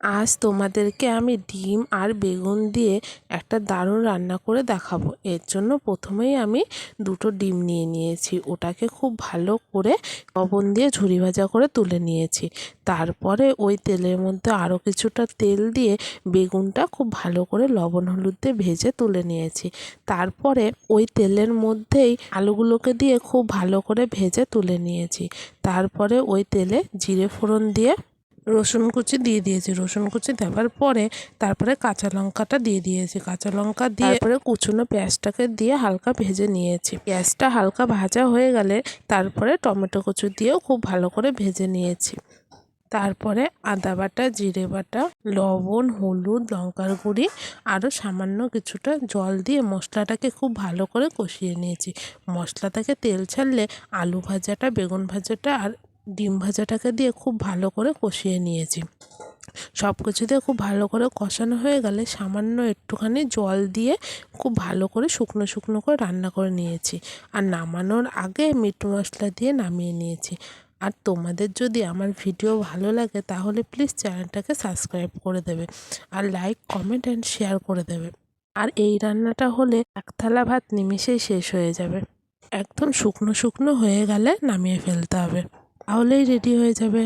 আজ তোমাদেরকে আমি ডিম আর বেগুন দিয়ে একটা দারুণ রান্না করে দেখাবো। এর জন্য প্রথমেই আমি দুটো ডিম নিয়ে নিয়েছি। ওটাকে খুব ভালো করে লবণ দিয়ে ঝুরি ভাজা করে তুলে নিয়েছি। তারপরে ওই তেলের মধ্যে আরও কিছুটা তেল দিয়ে বেগুনটা খুব ভালো করে লবণ হলুদ দিয়ে ভেজে তুলে নিয়েছি। তারপরে ওই তেলের মধ্যেই আলুগুলোকে দিয়ে খুব ভালো করে ভেজে তুলে নিয়েছি। তারপরে ওই তেলে জিরে ফোড়ন দিয়ে রসুন কুচি দিয়ে দিয়েছি। রসুন কুচি দেওয়ার পরে তারপরে কাঁচা লঙ্কাটা দিয়ে দিয়েছি। কাঁচা লঙ্কা দিয়ে তারপরে কুচুনো পেঁয়াজটাকে দিয়ে হালকা ভেজে নিয়েছি। পেঁয়াজটা হালকা ভাজা হয়ে গেলে তারপরে টমেটো কুচু দিয়েও খুব ভালো করে ভেজে নিয়েছি। তারপরে আদা বাটা জিরে বাটা লবণ হলুদ লঙ্কার গুঁড়ি আরও সামান্য কিছুটা জল দিয়ে মশলাটাকে খুব ভালো করে কষিয়ে নিয়েছি। মশলা থেকে তেল ছাড়লে আলু ভাজাটা বেগুন ভাজাটা আর ডিম ভাজাটাকে দিয়ে খুব ভালো করে কষিয়ে নিয়েছি। সব কিছু দিয়ে খুব ভালো করে কষানো হয়ে গেলে সামান্য একটুখানি জল দিয়ে খুব ভালো করে শুকনো শুকনো করে রান্না করে নিয়েছি। আর নামানোর আগে মিট মশলা দিয়ে নামিয়ে নিয়েছি। আর তোমাদের যদি আমার ভিডিও ভালো লাগে তাহলে প্লিজ চ্যানেলটাকে সাবস্ক্রাইব করে দেবে আর লাইক, কমেন্ট অ্যান্ড শেয়ার করে দেবে। আর এই রান্নাটা হলে এক থালা ভাত নিমিষেই শেষ হয়ে যাবে। একদম শুকনো শুকনো হয়ে গেলে নামিয়ে ফেলতে হবে। তাহলেই রেডি হয়ে যাবে।